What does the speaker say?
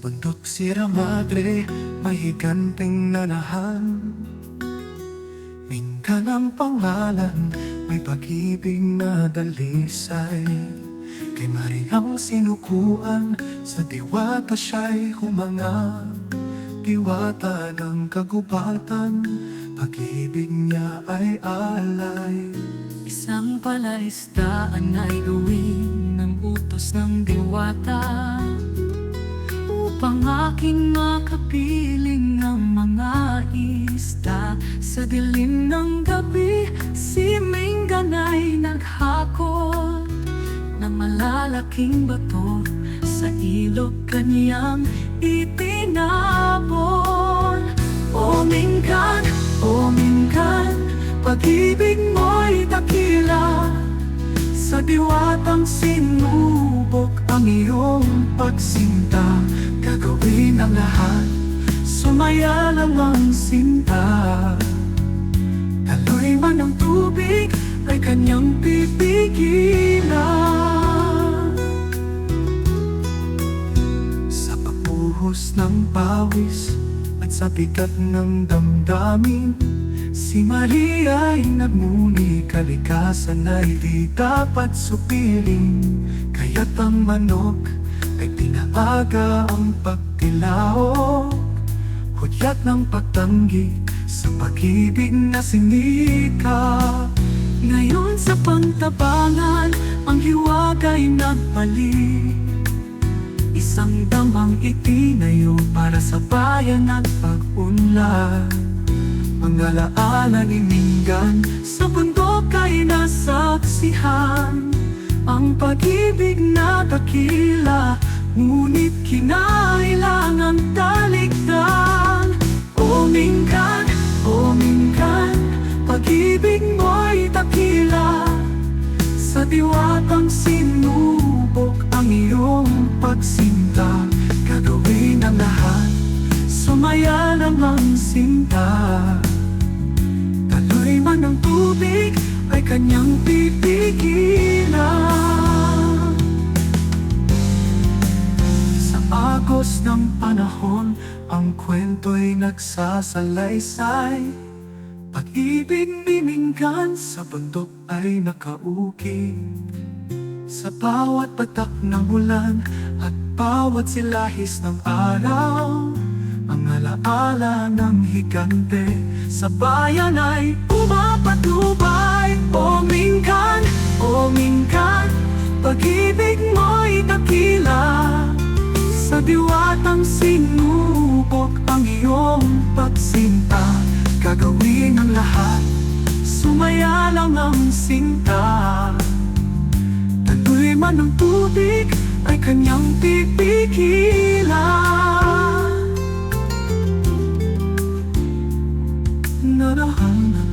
bundok Sierra Madre May higanting nanahan. Mingan ang pangalan May pag-ibig na dalisay. Kay Mariang sinukuan Sa diwata siya'y humanga. Diwata ng kagubatan Pag-ibig niya ay alay. Isang palaisdaan ay gawin ng utos ng diwata Upang aking makapiling ang mga isda. Sa dilim ng gabi, si Mingan ay naghakot Ng malalaking bato. Sa ilog kanyang itinapon O Mingan, o Mingan, pag-ibig mo'y dakila. Sa diwatang sinubok ang iyong pagsinta Gagawin ang lahat, sumaya lang ang sinta. Taloy man ang tubig ay kanyang pipigilan. Sa pagpuhos ng pawis At sa bigat ng damdamin Si Maria ay nagmuni Kalikasan ay di dapat supiling. Kaya't ang manok ay pinaaga ang pagtilao Hudyat ng pagtanggi sa pag-ibig na sinika. Ngayon sa pantabangan, ang hiwagay nagbalik Isang damang itinayo para sa bayan at pag-unlad. Ang alaala ni Mingan sa bundok ay nasaksihan Ang pag-ibig na dakila, ngunit kinailangan talikdan o Mingan, pag-ibig mo'y dakila Sa diwatang sinubok ang iyong pagsinta Gagawin ang lahat, sumaya lang ang sinta. Taloy man ang tubig ay kanyang pipigilan agos ng panahon, ang kwento'y nagsasalaysay. Pag-ibig miminggan sa bundok ay nakaukit Sa bawat patak ng ulan at bawat silahis ng araw Ang alaala ng higante sa bayan ay pumapatubay Sa diwatang sinubok ang iyong pagsinta. Gagawin ang lahat, sumaya lang ang sinta. Taloy man ang tubig, ay kanyang pipigilan. Narahanan